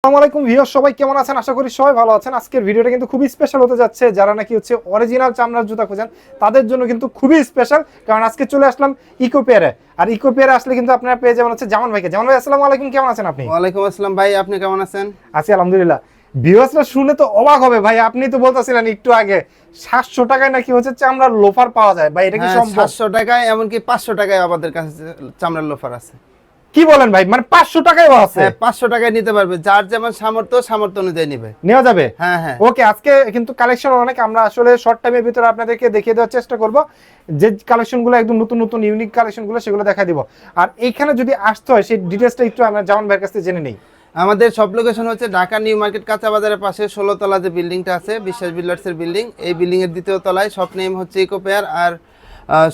আসসালামু আলাইকুম ভিউয়ার সবাই কেমন আছেন? আশা করি সবাই ভালো আছেন। আজকের ভিডিওটা কিন্তু খুবই স্পেশাল হতে যাচ্ছে। যারা নাকি হচ্ছে অরিজিনাল চামড়ার জুতা খোঁজেন তাদের জন্য কিন্তু খুবই স্পেশাল কারণ আজকে চলে আসলাম ইকো পেয়ারে আর ইকো পেয়ারে আসলে কিন্তু আপনারা পেয়ে যাবেন হচ্ছে জামান ভাইকে। জামান ভাই আসসালামু আলাইকুম কেমন আছেন আপনি? ওয়ালাইকুম আসসালাম ভাই আপনি কেমন আছেন? আছি আলহামদুলিল্লাহ। ভিউয়ার্সরা শুনে তো অবাক হবে। ভাই আপনি তো বলতেছিলেন একটু আগে সাতশো টাকায় নাকি হচ্ছে চামড়ার লোফার পাওয়া যায়। ভাই এটা কি হ্যাঁ, সম্ভব? সাতশো টাকায় এমনকি পাঁচশো টাকায় আমাদের কাছে চামড়ার লোফার আছে। কি বলেন ভাই? মানে পাঁচশো টাকায় আছে। হ্যাঁ পাঁচশো টাকায় নিতে পারবে। যার যেমন সামর্থ্য সামর্থ্য অনুযায়ী নিবে। নেওয়া যাবে? হ্যাঁ হ্যাঁ। ওকে আজকে কিন্তু কালেকশন অনেক আমরা আসলে শর্ট টাইমের ভিতরে আপনাদেরকে দেখিয়ে দেওয়ার চেষ্টা করব। যে কালেকশনগুলো একদম নতুন নতুন ইউনিক কালেকশনগুলো সেগুলো দেখা দিব। আর এইখানে যদি আসতে হয় সেই ডিটেলসটা একটু আমরা জামান ভাইয়ের কাছ থেকে জেনে নেই। আমাদের সব লোকেশন হচ্ছে ঢাকা নিউ মার্কেট কাঁচা বাজারের পাশে ষোলো তলা যে বিল্ডিংটা আছে বিশ্বাস বিল্ডার্সের বিল্ডিং এই বিল্ডিং এর দ্বিতীয় তলায় সব নেম হচ্ছে ইকো পেয়ার আর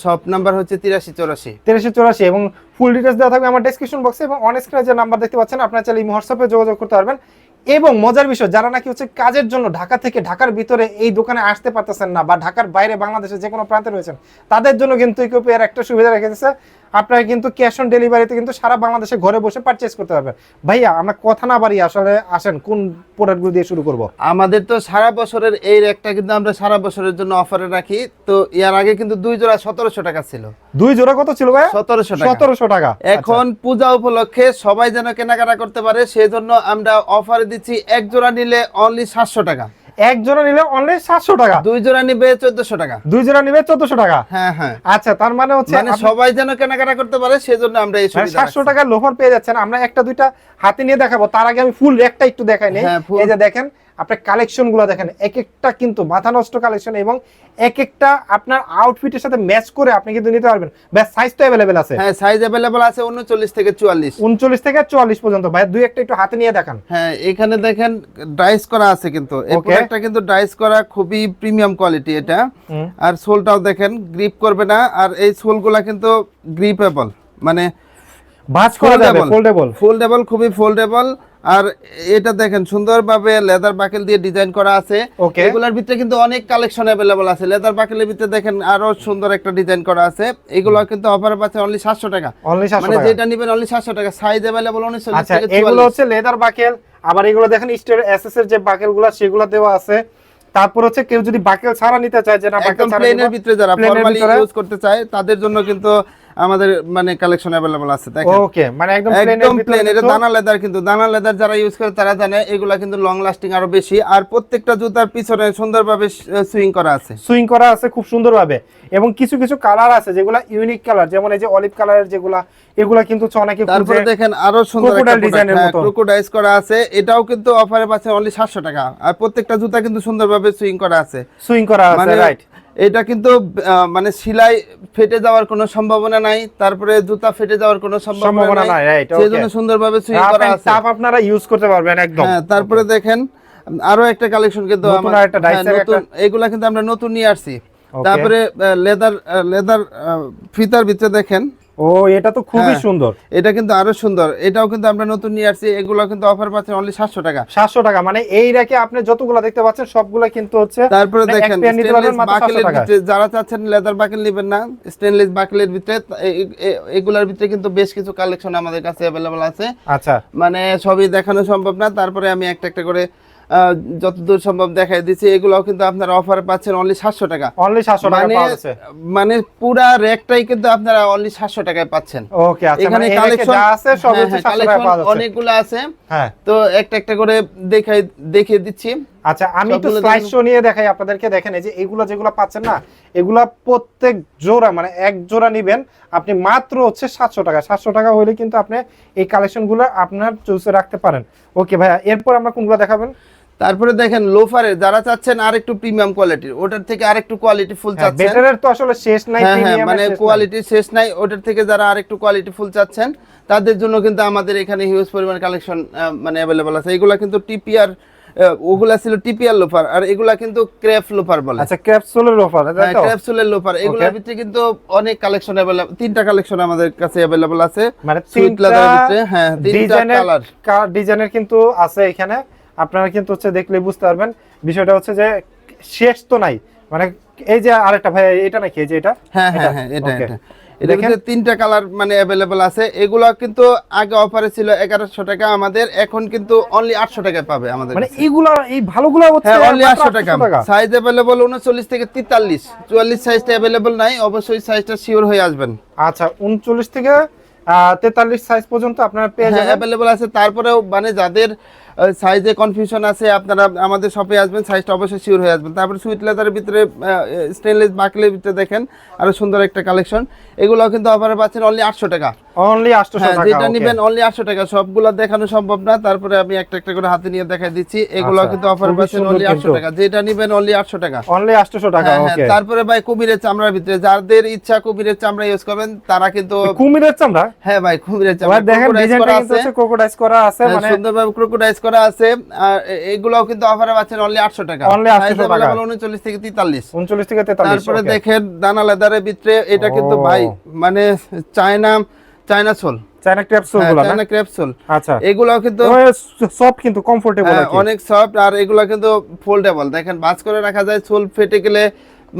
শপ নাম্বার হচ্ছে তিরাশি চৌরাশি। তিরাশি চৌরাশি এবং ফুল ডিটেলস দেওয়া থাকবে আমার ডেসক্রিপশন বক্সে এবং অন স্ক্রিনে যে নাম্বার দেখতে পাচ্ছেন, আপনারা চাইলে এই হোয়াটসঅ্যাপে যোগাযোগ করতে পারবেন। এবং মজার বিষয়, যারা নাকি হচ্ছে কাজের জন্য ঢাকা থেকে ঢাকার ভিতরে এই দোকানে আসতে পারতেছেন না বা ঢাকার বাইরে বাংলাদেশে যে কোনো প্রান্তে রয়েছেন, তাদের জন্য কিন্তু ইকোপিয়ার একটা সুবিধা রেখে দিয়েছে। আপনারা কিন্তু ক্যাশ অন ডেলিভারিতে কিন্তু সারা বাংলাদেশে ঘরে বসে পারচেস করতে পারবেন। ভাইয়া আমরা কথা না বাড়ি আসলে আসেন কোন প্রোডাক্টগুলো দিয়ে শুরু করব? আমাদের তো সারা বছরের এই রেকটা কিন্তু আমরা সারা বছরের জন্য অফারে রাখি। তো এর আগে কিন্তু দুই জোড়া সতেরোশো টাকা ছিল। দুই জোড়া কত ছিল ভাই সতেরোশো টাকা। সতেরোশো টাকা। এখন পূজা উপলক্ষে সবাই যেন কেনাকাটা করতে পারে সেজন্য আমরা অফারে দিচ্ছি এক জোড়া নিলে অনলি সাতশো টাকা। আচ্ছা, এক জোড়া নিলে অনলি সাতশো টাকা। দুই জোড়া নিবে চোদ্দশো টাকা। দুই জোড়া নিবে চোদ্দশো টাকা। হ্যাঁ হ্যাঁ। আচ্ছা তার মানে হচ্ছে মানে সবাই যেন কেনাকাটা করতে পারে সেজন্য আমরা এই মানে সুবিধা সাতশো টাকা টাকার লোফার পেয়ে যাচ্ছেন। আমরা একটা দুইটা হাতে নিয়ে দেখাবো। তার আগে আমি ফুল একটা একটু দেখাই নেই। হ্যাঁ, এই যে দেখেন আপনার কালেকশনগুলো দেখেন এক একটা কিন্তু মাথা নষ্ট কালেকশন এবং এক একটা আপনার আউটফিটের সাথে ম্যাচ করে আপনি কিন্তু নিতে পারবেন। ভাই সাইজ তো অ্যাভেলেবেল আছে। হ্যাঁ সাইজ অ্যাভেলেবল আছে উনচল্লিশ থেকে চুয়াল্লিশ। উনচল্লিশ থেকে চুয়াল্লিশ পর্যন্ত। ভাই দুই একটা একটু হাতে নিয়ে দেখান। হ্যাঁ এখানে দেখেন ডাইস করা আছে কিন্তু। এই প্রোডাক্টটা কিন্তু ডাইস করা খুবই প্রিমিয়াম কোয়ালিটি এটা। আর সোলটাও দেখেন গ্রিপ করবে না। আর এই সোলগুলা কিন্তু গ্রিপেবল মানে ভাঁজ করা যাবে. ফোল্ডেবল ফোল্ডেবল খুবই ফোল্ডেবল আর এটা দেখেন সুন্দরভাবে লেদার বাকেল দিয়ে ডিজাইন করা আছে. এগুলোর ভিতরে কিন্তু অনেক কালেকশন অ্যাভেলেবল আছে। লেদার বাকেলের ভিতরে দেখেন আরও সুন্দর একটা ডিজাইন করা আছে। এগুলো কিন্তু অফারে পাচ্ছে অনলি সাতশো টাকা। অনলি সাতশো মানে যেটা নিবেন অনলি সাতশো টাকা। সাইজ অ্যাভেলেবল উনচল্লিশ আচ্ছা এগুলো হচ্ছে লেদার বাকেল আবার এগুলো দেখেন স্টের এসএস এর যে বাকেলগুলো সেগুলো দেওয়া আছে। তারপর হচ্ছে কেউ যদি বাকেল ছাড়া নিতে চায় যে না বাকেল ছাড়া প্লেনের ভিতরে যারা ফর্মালি ইউজ করতে চায় তাদের জন্য কিন্তু আমাদের মানে কালেকশন অ্যাভেলেবল আছে দেখেন। ওকে মানে একদম প্লেনের একদম প্লেন এটা দানা লেদার কিন্তু দানা লেদার যারা ইউজ করে তারা জানে এগুলা কিন্তু লং লাস্টিং আরও বেশি। আর প্রত্যেকটা জুতার পিছনে সুন্দরভাবে সুইং করা আছে। সুইং করা আছে খুব সুন্দরভাবে। এবং কিছু কিছু কালার আছে যেগুলা ইউনিক কালার যেমন এই যে অলিভ কালারের যেগুলা এগুলা কিন্তু অনেকে তারপরে দেখেন আরও সুন্দর Crocodile design এর মতো। ক্রোকোডাইস করা আছে। এটাও কিন্তু অফারে পাচ্ছে অনলি সাতশো টাকা। আর প্রত্যেকটা জুতা কিন্তু সুন্দরভাবে সুইং করা আছে। সুইং করা আছে মানে রাইট এটা কিন্তু মানে সিলাই ফেটে যাওয়ার কোনো সম্ভাবনা নাই তারপরে জুতা ফেটে যাওয়ার কোনো সম্ভাবনা নাই, সেই জন্য সুন্দরভাবে সুই করা আছে। তাপ আপনারা ইউজ করতে পারবেন একদম। হ্যাঁ তারপরে দেখেন আরও একটা কালেকশন কিন্তু আমরা একটা নতুন এগুলা কিন্তু আমরা নতুন নিয়ে আসছি। তারপরে লেদার লেদার ফিতার ভিতরে দেখেন ও এটা তো খুবই হ্যাঁ। সুন্দর। এটা কিন্তু আরও সুন্দর। এটাও কিন্তু আমরা নতুন নিয়ে আসছি। এগুলো কিন্তু অফার পাচ্ছেন অনলি সাতশো টাকা। সাতশো টাকা মানে এই রেখে আপনি যতগুলো দেখতে পাচ্ছেন সবগুলা কিন্তু হচ্ছে তারপরে মানে দেখেন মাত্র 700 বাকেলের ভিতরে যারা চাচ্ছেন লেদার বাকেল নেবেন না স্টেনলেস বাকেলের ভিতরে এগুলার ভিতরে কিন্তু বেশ কিছু কালেকশন আমাদের কাছে অ্যাভেলেবল আছে। আচ্ছা। মানে সবই দেখানো সম্ভব না। তারপরে আমি একটা একটা করে যতদূর সম্ভব দেখাই দিচ্ছি এগুলো কিন্তু আপনারা অফার পাচ্ছেন অনলি সাতশো টাকা। অনলি সাতশো টাকা মানে মানে পুরা র্যাকটাই কিন্তু আপনারা অনলি সাতশো টাকায় পাচ্ছেন। ওকে আচ্ছা এখানে মানে রেখে কালেকশন আছে পাওয়া যাচ্ছে। অনেকগুলো আছে। হ্যাঁ। তো একটা একটা করে দেখাই দেখিয়ে দিচ্ছি। আচ্ছা আমি একটু স্লাইড শো নিয়ে দেখাই আপনাদেরকে। দেখেন এই যে এগুলো যেগুলো পাচ্ছেন না এগুলা প্রত্যেক জোড়া মানে এক জোড়া নিবেন আপনি মাত্র হচ্ছে সাতশো টাকা। সাতশো টাকা হলে কিন্তু আপনি এই কালেকশনগুলো আপনার চুজে রাখতে পারেন। ওকে ভাইয়া এরপর আমরা কোনগুলো দেখাবেন? তারপরে দেখেন লোফারে যারা চাচ্ছেন আরেকটু প্রিমিয়াম কোয়ালিটির ওটার থেকে আরেকটু কোয়ালিটি ফুল চাচ্ছেন। বেটারের তো আসলে শেষ নাই হ্যাঁ হ্যাঁ মানে কোয়ালিটি শেষ নাই ওটার থেকে যারা আরেকটু কোয়ালিটি ফুল চাচ্ছেন তাদের জন্য কিন্তু আমাদের এখানে হিউজ পরিমাণ কালেকশন মানে অ্যাভেলেবল আছে। এগুলা কিন্তু টিপিআর ওগুলা ছিল টিপিআর লোফার আর এগুলা কিন্তু ক্রেফ লোফার বলে। আচ্ছা ক্যাপসুলের অফার তাই তো? ক্র্যাপসুলের লোফার এগুলোর ভিতরে কিন্তু অনেক কালেকশন অ্যাভেলেবল তিনটা কালেকশন আমাদের কাছে অ্যাভেলেবল আছে। মানে সুইট তিনটা ভিতরে হ্যাঁ তিনটা কালার ডিজাইনের কিন্তু আছে এখানে। আপনারা কিন্তু হচ্ছে দেখলে বুঝতে পারবেন। বিষয়টা হচ্ছে যে শেষ তো নাই। মানে এই যে আরেকটা ভাই এটা নাকি? এই যে এটা? হ্যাঁ হ্যাঁ হ্যাঁ এটা. এটা। তিনটা কালার মানে অ্যাভেলেবল আছে। এগুলো কিন্তু আগে অফারে ছিল এগারোশো টাকা। আমাদের এখন কিন্তু অনলি আটশো টাকায় পাবে আমাদের মানে কাছে। এই ভালোগুলা হচ্ছে অনলি আটশো টাকা। সাইজ অ্যাভেলেবল উনচল্লিশ থেকে তেতাল্লিশ। চুয়াল্লিশ সাইজটা অ্যাভেলেবল নাই। অবশ্যই সাইজটা শিওর হয়ে আসবেন। আচ্ছা উনচল্লিশ থেকে তেতাল্লিশ সাইজ পর্যন্ত আপনারা পেয়ে হ্যাঁ যাবেন। অ্যাভেলেবল আছে। তারপরেও মানে যাদের সাইজে কনফিউশন আছে আপনারা আমাদের শপে আসবেন সাইজটা অবশ্যই শিওর হয়ে আসবেন। তারপরে সুইট লেদারের ভিতরে স্টেনলেস বাকলের ভিতরে দেখেন আরও সুন্দর একটা কালেকশন এগুলো কিন্তু অফারে পাচ্ছেন অনলি আটশো টাকা। অনলি আটশো হ্যাঁ টাকা যেটা নেবেন অনলি আটশো টাকা। সবগুলো দেখানো সম্ভব না তারপরে আমি একটা একটা করে হাতে নিয়ে দেখাই দিচ্ছি। এগুলো আচ্ছা, কিন্তু অফার পাচ্ছেন অনলি আটশো টাকা। যেটা নেবেন অনলি আটশো টাকা। অনলি আটশো টাকা হ্যাঁ, হ্যাঁ, তারপরে ভাই কুমিরের চামড়ার ভিতরে যাদের ইচ্ছা কুমিরের চামড়া ইউজ করবেন তারা কিন্তু কুমিরের চামড়া? হ্যাঁ ভাই কুমিরের চামড়া। দেখেন ডিজাইনটা কিন্তু ক্রোকোডাইস করা আছে মানে সুন্দরভাবে ক্রোকোডাইজ করা আছে আর এগুলাও কিন্তু অফারে পাচ্ছেন অনলি আটশো টাকা। Only 800 টাকা। উনচল্লিশ থেকে তেতাল্লিশ। উনচল্লিশ থেকে তেতাল্লিশ তারপরে দেখেন দানা লেদারের ভিতরে এটা কিন্তু ভাই মানে চায়না চায়না সোল। চায়না হ্যাঁ, গুলো আচ্ছা। এগুলাও কিন্তু সফট কিন্তু কমফোর্টেবল হ্যাঁ, অনেক সফট আর এগুলা কিন্তু ফোল্ডেবল দেখেন বাজ করে রাখা যায় সোল ফেটে গেলে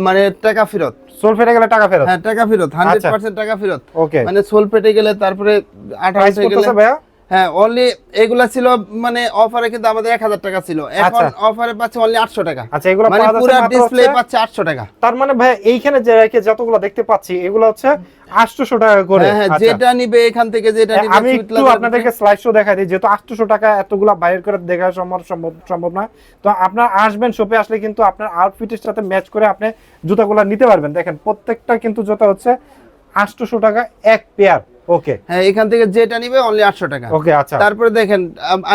মানে টাকা ফেরত। সোল ফেটে গেলে টাকা ফেরত? হ্যাঁ টাকা ফেরত হান্ড্রেড আচ্ছা। পার্সেন্ট টাকা ফেরত। ওকে মানে সোল ফেটে গেলে তারপরে আঠাশ প্রাইস হয়ে গেলে ভাইয়া? হ্যাঁ অনলি এগুলা ছিল মানে অফারে কিন্তু আমাদের এক হাজার টাকা ছিল। এখন আচ্ছা। অফারে পাচ্ছে অনলি আটশো টাকা। আচ্ছা এগুলো মানে পুরো ডিসপ্লে পাচ্ছে আটশো টাকা। তার মানে ভাই এইখানে যে রেখে যতগুলো দেখতে পাচ্ছি এগুলো হচ্ছে আটশোশো টাকা করে। হ্যাঁ হ্যাঁ আচ্ছা। যেটা নিবে এখান থেকে যেটা নিবে আমি একটু আপনাদেরকে স্লাইড শো দেখাই দিই যেহেতু আটশোশো টাকা এতগুলা বাইর করে দেখা সম্ভব সম্ভব সম্ভব না। তো আপনার আসবেন শপে আসলে কিন্তু আপনার আউটফিটের সাথে ম্যাচ করে আপনি জুতাগুলো নিতে পারবেন। দেখেন প্রত্যেকটা কিন্তু জুতা হচ্ছে আটশোশো টাকা এক পেয়ার ওকে হ্যাঁ এখান থেকে যেটা নিবে অনলি আটশো টাকা। ওকে আচ্ছা। তারপরে দেখেন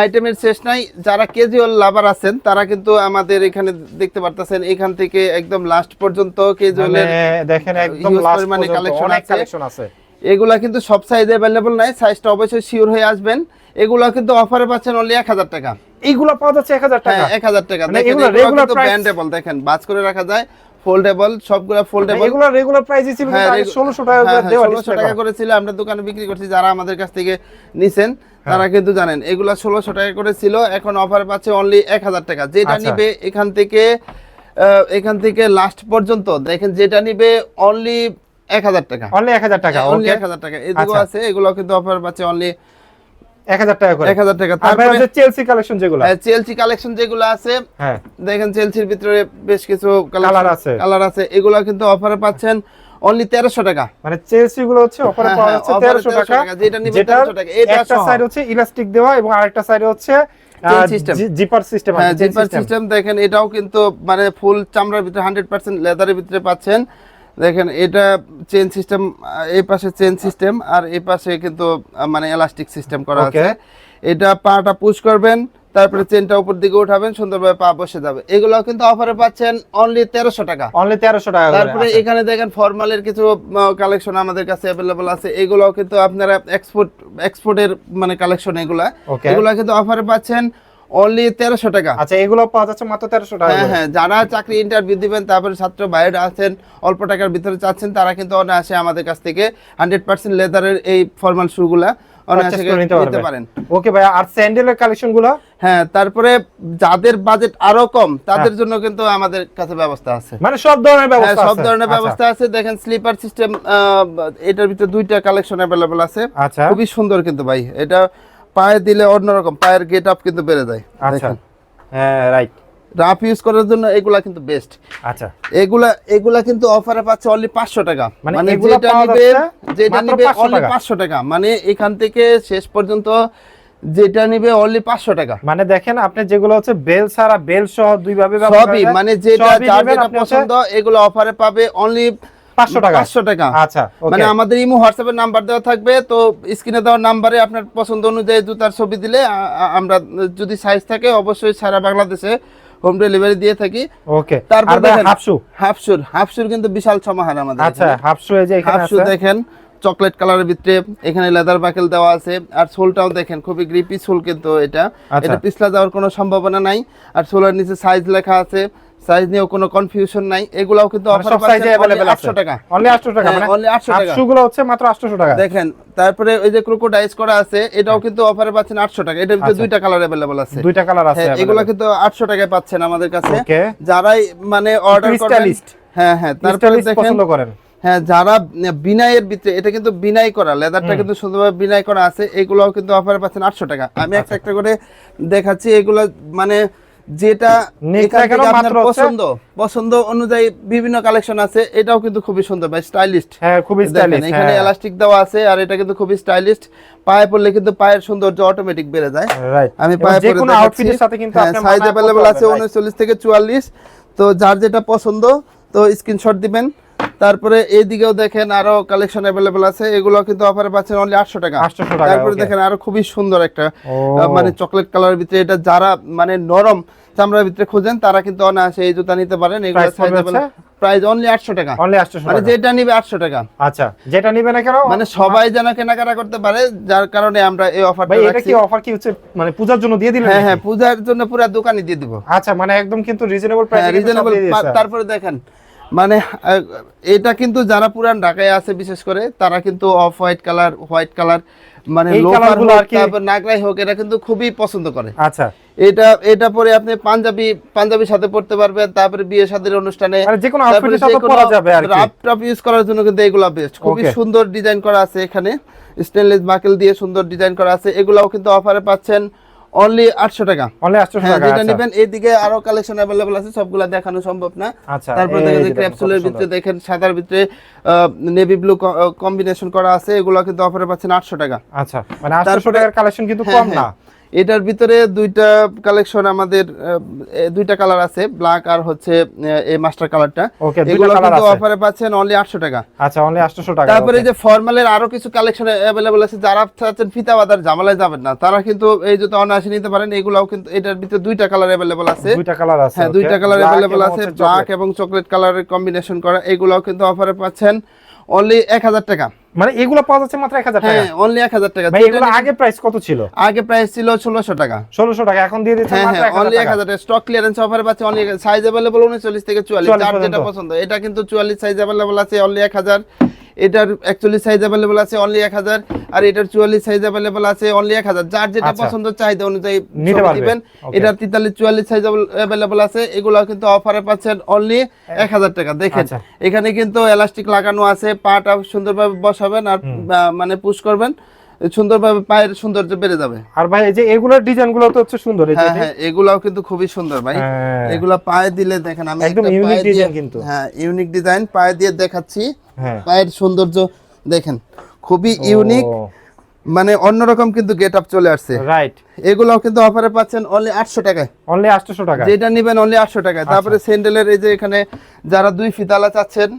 আইটেমের শেষ নাই। যারা ক্যাজুয়াল লাভার আছেন তারা কিন্তু আমাদের এখানে দেখতে পারতেছেন এখান থেকে একদম লাস্ট পর্যন্ত মানে দেখেন একদম লাস্ট collection অনেক আছে। কালেকশন আছে। এগুলা কিন্তু সব সাইজে অ্যাভেলেবল নাই সাইজটা অবশ্যই শিওর হয়ে আসবেন। এগুলা কিন্তু অফারে পাচ্ছেন অনলি এক হাজার টাকা। এইগুলো পাওয়া যাচ্ছে এক হাজার টাকা? হ্যাঁ এক হাজার টাকা। মানে দেখেন এগুলো ব্যান্ডেবল দেখেন বাজ করে রাখা যায়। ফোল্ডেবল সবগুলা ফোল্ডেবল এগুলো রেগুলার প্রাইস ছিল হ্যাঁ, কিন্তু রেগু- ষোলোশো টাকা করে হ্যাঁ, হ্যাঁ, দেওয়া 1600 টাকা করা। ছিল আমরা দোকানে বিক্রি করছি যারা আমাদের কাছ থেকে নিছেন তারা হ্যাঁ। কিন্তু জানেন এগুলা ষোলোশো টাকা করে ছিল এখন অফার পাচ্ছে অনলি এক হাজার টাকা যেটা আচ্ছা। নিবে এখান থেকে এখান থেকে লাস্ট পর্যন্ত দেখেন যেটা নিবে অনলি এক হাজার টাকা অনলি এক হাজার টাকা অনলি এক হাজার টাকা এদিকেও আচ্ছা। আছে এগুলো কিন্তু অফার পাচ্ছে অনলি এক হাজার টাকা করে। এক হাজার টাকা। তারপরে হচ্ছে চেলসি কালেকশন যেগুলো। চেলসি কালেকশন যেগুলো আছে হ্যাঁ। দেখেন চেলসির ভিতরে বেশ কিছু Colour আছে। কালার আছে। এগুলো কিন্তু অফারে পাচ্ছেন অনলি তেরোশো টাকা। মানে চেলসি গুলো হচ্ছে অফারে পাওয়া যাচ্ছে offer এ তেরোশো 1300 টাকা। টাকা, যেটা নিবে 1300 টাকা, এটা একটা সাইড হচ্ছে ইলাস্টিক দেওয়া এবং আরেকটা সাইড হচ্ছে জিপার সিস্টেম হ্যাঁ জিপার সিস্টেম দেখেন এটাও কিন্তু মানে ফুল চামড়ার ভিতরে হান্ড্রেড পার্সেন্ট লেদারের ভিতরে পাচ্ছেন। দেখেন এটা চেন সিস্টেম এই পাশে চেন সিস্টেম আর এই পাশে কিন্তু মানে এলাস্টিক সিস্টেম করা আছে। এটা পাটা পুশ করবেন তারপরে চেনটা উপর দিকে উঠাবেন সুন্দরভাবে পা বসে যাবে। এগুলো কিন্তু অফারে পাচ্ছেন অনলি তেরোশো টাকা। অনলি তেরোশো টাকা তারপরে। এখানে দেখেন ফর্মালের কিছু কালেকশন আমাদের কাছে অ্যাভেলেবল আছে। এগুলোও কিন্তু আপনারা এক্সপোর্ট এক্সপোর্টের মানে কালেকশন এগুলা. এগুলা কিন্তু অফারে পাচ্ছেন। অনলি তেরোশো টাকা। আচ্ছা এগুলো পাওয়া যাচ্ছে মাত্র তেরোশো টাকা হ্যাঁ হ্যাঁ যারা চাকরি ইন্টারভিউ দিবেন তারপরে ছাত্র বাইরে আছেন অল্প টাকার ভিতরে চাচ্ছেন তারা কিন্তু অনায়াসে আমাদের কাছ থেকে হান্ড্রেড পার্সেন্ট লেদারের এই ফর্মাল শুগুলা অনায়াসে Purchase করে নিতে নিতে পারেন। ওকে ভাই আর স্যান্ডেলের কালেকশন হ্যাঁ তারপরে যাদের বাজেট আরও কম তাদের জন্য কিন্তু আমাদের কাছে ব্যবস্থা আছে। মানে সব ধরনের হ্যাঁ, ব্যবস্থা সব ধরনের আচ্ছা। ব্যবস্থা আছে। দেখেন স্লিপার সিস্টেম এটার ভিতরে দুইটা কালেকশন আছে। আচ্ছা। খুবই সুন্দর কিন্তু ভাই। এটা পায়ে দিলে অন্যরকম পায়ের গেট আপ কিন্তু বেড়ে যায়। আচ্ছা। হ্যাঁ রাইট রাফ ইউজ করার জন্য এগুলা কিন্তু বেস্ট আচ্ছা। এগুলা এগুলা কিন্তু অফারে পাচ্ছে অনলি পাঁচশো টাকা। মানে মানে যেটা নিবে যেটা নিবে অনলি টাকা। পাঁচশো টাকা। মানে এখান থেকে শেষ পর্যন্ত যেটা নিবে অনলি পাঁচশো টাকা। মানে দেখেন আপনি যেগুলো হচ্ছে বেল ছাড়া বেল সহ দুই ভাবে সবই মানে যেটা যার যেটা পছন্দ এগুলো অফারে পাবে অনলি 500 টাকা। পাঁচশো টাকা। আচ্ছা মানে আমাদের ইমো হোয়াটসঅ্যাপের নাম্বার দেওয়া থাকবে তো স্ক্রিনে দেওয়ার নাম্বারে আপনার পছন্দ অনুযায়ী জুতার ছবি দিলে আমরা যদি সাইজ থাকে অবশ্যই সারা বাংলাদেশে হোম ডেলিভারি দিয়ে থাকি। ওকে তারপর তারপর দেখেন হাফশু হাফশুর হাফশুর কিন্তু বিশাল সমাহার আমাদের আচ্ছা। হাফশু এই যে এখানে হাফশু দেখেন চকলেট কালারের ভিতরে এখানে লেদার বাকেল দেওয়া আছে। আর সোলটাও দেখেন খুবই গ্রিপি সোল কিন্তু এটা। আচ্ছা। এটা পিছলা যাওয়ার কোনো সম্ভাবনা নাই। আর সোলের নিচে সাইজ লেখা আছে সাইজ নিয়েও কোনো কনফিউশন নাই এগুলাও কিন্তু মানে অফার সব সাইজে अवेलेबल আছে 800 টাকা অনলি 800 টাকা হ্যাঁ, মানে only 800 টাকা। হাফশু গুলো হচ্ছে মাত্র 800 টাকা দেখেন তারপরে ওই যে ক্রোকোডাইস করা আছে এটাও কিন্তু অফারে পাচ্ছেন 800 টাকা এটার ভিতরে আচ্ছা। দুইটা কালার अवेलेबल আছে দুইটা কালার আছে হ্যাঁ এগুলো কিন্তু 800 টাকায় পাচ্ছেন আমাদের কাছে ওকে যারাই মানে অর্ডার করবেন Crystalist। হ্যাঁ হ্যাঁ তারপরে তারপরে দেখেন পছন্দ করেন হ্যাঁ যারা বিনাইয়ের ভিতরে এটা কিন্তু বিনাই করা লেদারটা কিন্তু সুন্দরভাবে বিনাই করা আছে এগুলোও কিন্তু অফারে পাচ্ছেন আটশো টাকা আমি একটা একটা করে দেখাচ্ছি এগুলো মানে যেটা আপনার পছন্দ পছন্দ অনুযায়ী বিভিন্ন কালেকশন আছে এটাও কিন্তু খুবই সুন্দর ভাই হ্যাঁ খুবই স্টাইলিশ এখানে এলাস্টিক দেওয়া আছে আর এটা কিন্তু খুবই স্টাইলিস্ট পায়ে পড়লে কিন্তু পায়ের সৌন্দর্য অটোমেটিক বেড়ে যায়। আমি পায়ে পরে কোনো আউটফিটের সাথে কিন্তু আপনার সাইজ अवेलेबल আছে পারবেন, right? উনচল্লিশ থেকে চুয়াল্লিশ। তো যার যেটা পছন্দ তো স্ক্রিনশট দিবেন। তারপরে এইদিকেও দেখেন আরও কালেকশন অ্যাভেলেবল আছে। এগুলো কিন্তু অফারে পাচ্ছেন অনলি আটশো টাকা। 800 টাকা, তারপরে দেখেন আরও খুবই সুন্দর একটা মানে চকলেট কালারের ভিতরে এটা যারা মানে নরম চামড়ার ভিতরে খোঁজেন তারা কিন্তু অনায়াসে এই জুতা নিতে পারেন। এগুলো সাইজ প্রাইস অনলি আটশো টাকা। অনলি 800 মানে যেটা নিবে আটশো টাকা। আচ্ছা যেটা নিবে না কেন? মানে সবাই যেন কেনাকাটা করতে পারে যার কারণে আমরা এই অফারটা ভাই এটা কি অফার কি হচ্ছে? মানে পূজার জন্য দিয়ে দিলেন হ্যাঁ হ্যাঁ পূজার জন্য পুরো দোকানই দিয়ে দিব। আচ্ছা মানে একদম কিন্তু রিজনেবল প্রাইসে রিজনেবল তারপরে দেখেন মানে এটা কিন্তু যারা পুরান ঢাকায় আছে বিশেষ করে তারা কিন্তু off white colour white colour মানে লোফার হোক তারপর নাগরাই হোক এটা কিন্তু খুবই পছন্দ করে। আচ্ছা। এটা এটা পরে আপনি পাঞ্জাবি পাঞ্জাবির সাথে পড়তে পারবেন তারপরে বিয়ে শাদীর অনুষ্ঠানে মানে যে কোনো আউটফিটের সাথে পরা যাবে আর রাপ টাপ ইউজ করার জন্য কিন্তু এগুলা বেস্ট খুবই সুন্দর ডিজাইন করা আছে এখানে। স্টেনলেস বাকেল দিয়ে সুন্দর ডিজাইন করা আছে। এগুলাও কিন্তু অফারে পাচ্ছেন। অনলি আটশো টাকা। অনলি 800 হ্যাঁ টাকা যেটা আচ্ছা। নেবেন এদিকে আরও কালেকশন अवेलेबल আছে সবগুলা দেখানো সম্ভব না। আচ্ছা তারপরে দেখেন যে ক্যাপসুলের ভিতরে দেখেন সাদার ভিতরে নেভি ব্লু কম্বিনেশন করা আছে এগুলো কিন্তু অফারে পাচ্ছেন আটশো টাকা। আচ্ছা মানে 800 টাকার কালেকশন কিন্তু হ্যাঁ, কম না। হ্যাঁ। এটার ভিতরে দুইটা কালেকশন আমাদের দুইটা কালার আছে ব্ল্যাক আর হচ্ছে এই মাস্টার কালারটা ওকে দুইটা এগুলো কালার কিন্তু আছে। অফারে পাচ্ছেন অনলি আটশো টাকা। আচ্ছা অনলি 800 টাকা তারপরে। যে ফর্মালের আরও কিছু কালেকশন অ্যাভেলেবল আছে যারা চাচ্ছেন ফিতা বাদার জামালায় যাবেন না। তারা কিন্তু এই জুতো অনায়াসে নিতে পারেন এগুলাও কিন্তু এটার ভিতরে দুইটা কালার অ্যাভেলেবল আছে। দুইটা কালার আছে হ্যাঁ দুইটা কালার এবং আছে ব্ল্যাক এবং চকলেট কালারের কম্বিনেশন করা এগুলাও কিন্তু অফারে পাচ্ছেন। অনলি এক হাজার টাকা। মানে এগুলো পাওয়া যাচ্ছে মাত্র 1000 টাকা হ্যাঁ অনলি এক হাজার টাকা। ভাই এগুলো আগে প্রাইস কত ছিল? আগে প্রাইস ছিল ষোলোশো টাকা। 1600 টাকা এখন দিয়ে দিচ্ছেন হ্যাঁ হ্যাঁ অনলি 1000 এক টাকা হাজার টাকা। স্টক ক্লিয়ারেন্স অফারে পাচ্ছে অনলি সাইজ অ্যাভেলেবল উনচল্লিশ থেকে চুয়াল্লিশ 44 যার যেটা পছন্দ। এটা কিন্তু চুয়াল্লিশ সাইজ অ্যাভেলেবল আছে অনলি এক হাজার। এটার একচল্লিশ সাইজ অ্যাভেলেবল আছে অনলি এক হাজার আর এটার চুয়াল্লিশ সাইজ অ্যাভেলেবল আছে অনলি এক হাজার। যার যেটা আচ্ছা। পছন্দ চাহিদা অনুযায়ী দিবেন. এটার তেতাল্লিশ চুয়াল্লিশ সাইজ অ্যাভেলেবল আছে। এগুলো কিন্তু অফারে পাচ্ছেন অনলি এক হাজার টাকা। দেখেন আচ্ছা। এখানে কিন্তু এলাস্টিক লাগানো আছে পাটা সুন্দরভাবে বসাবেন আর মানে পুশ করবেন। সুন্দরভাবে পায়ের সৌন্দর্য বেড়ে যাবে। আর ভাই এই যে এগুলোর ডিজাইনগুলো তো হচ্ছে সুন্দর হ্যাঁ হ্যাঁ এগুলাও কিন্তু খুবই সুন্দর ভাই। হ্যাঁ। এগুলা পায়ে দিলে দেখেন আমি একদম দিয়ে- design কিন্তু। হ্যাঁ ইউনিক ডিজাইন পায়ে দিয়ে দেখাচ্ছি। হ্যাঁ। পায়ের সৌন্দর্য দেখেন খুবই ইউনিক মানে অন্যরকম কিন্তু গেট আপ চলে আসছে। রাইট এগুলাও কিন্তু অফারে পাচ্ছেন অনলি আটশো টাকায়। অনলি 800 টাকা যেটা নিবেন অনলি আটশো টাকায়। আচ্ছা। তারপরে স্যান্ডেলের এই যে এখানে যারা দুই ফিতালা চাচ্ছেন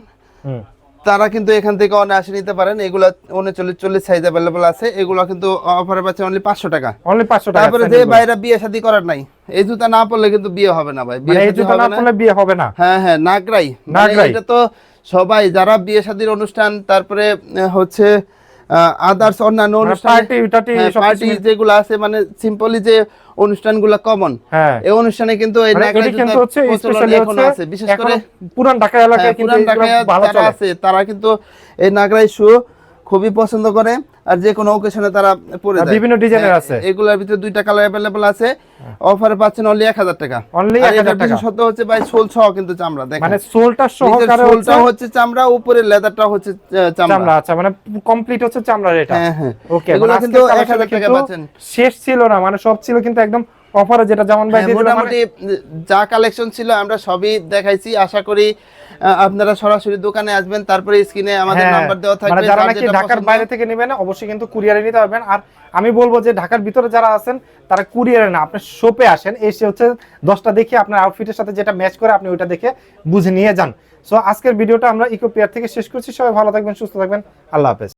তারা কিন্তু এখান থেকে অনায়াসে নিতে পারেন। এগুলা উনচল্লিশ চল্লিশ সাইজ অ্যাভেলেবল আছে। এগুলো কিন্তু অফারে পাচ্ছেন অনলি পাঁচশো টাকা। অনলি 500 টাকা তারপরে যে বাইরা বিয়ে শাদী করার নাই এই জুতা না পরলে কিন্তু বিয়ে হবে না ভাই। বিয়ে মানে এই শাদী না পরলে বিয়ে হবে না। হ্যাঁ হ্যাঁ নাগরাই। মানে নাগরাই। এটা তো সবাই যারা বিয়ে শাদীর অনুষ্ঠান তারপরে আহ, হচ্ছে আদার্স অন্যান্য মানে অনুষ্ঠান পার্টি পার্টি যেগুলো আছে মানে সিম্পলি যে অনুষ্ঠানগুলো কমন হ্যাঁ। এই অনুষ্ঠানে কিন্তু এই মানে কিন্তু হচ্ছে স্পেশালি আছে বিশেষ করে পুরান ঢাকা এলাকায় হ্যাঁ, কিন্তু ভালো চলে। আছে তারা কিন্তু এই নাগরাই শু খুবই পছন্দ করে। আর যে কোনো ওকেশনে তারা পরে যায়। বিভিন্ন ডিজাইনের হ্যাঁ, আছে। এগুলোর ভিতরে দুইটা কালার अवेलेबल আছে। অফারে পাচ্ছেন অনলি এক হাজার টাকা। অনলি 1000 এটার টাকা। বিশেষত্ব হচ্ছে ভাই সোল সহ কিন্তু চামড়া দেখেন। মানে সোলটা সহকারে সোলটা হচ্ছে চামড়া উপরে লেদারটা হচ্ছে চামড়া। চামড়া আচ্ছা মানে কমপ্লিট হচ্ছে চামড়ার এটা। হ্যাঁ হ্যাঁ। ওকে এগুলো কিন্তু আজকের 1000 টাকা পাচ্ছেন। শেষ ছিল না মানে সব ছিল কিন্তু একদম অফারে যেটা যেমন ভাই হ্যাঁ, মানে- মোটামুটি যা কালেকশন ছিল আমরা সবই দেখাইছি। আশা করি আপনারা সরাসরি দোকানে আসবেন তারপরে স্ক্রিনে আমাদের হ্যাঁ, নাম্বার দেওয়া থাকবে মানে যারা নাকি ঢাকার বাইরে থেকে নেবেন অবশ্যই কিন্তু কুরিয়ারে নিতে পারবেন। আর আমি বলব যে ঢাকার ভিতরে যারা আছেন তারা কুরিয়ারে না আপনি শপে আসেন এসে হচ্ছে দশটা দেখে আপনার আউটফিটের সাথে যেটা ম্যাচ করে আপনি ওইটা দেখে বুঝে নিয়ে যান। সো আজকের ভিডিওটা আমরা ইকো পেয়ার থেকে শেষ করছি। সবাই ভালো থাকবেন সুস্থ থাকবেন। আল্লাহ হাফেজ।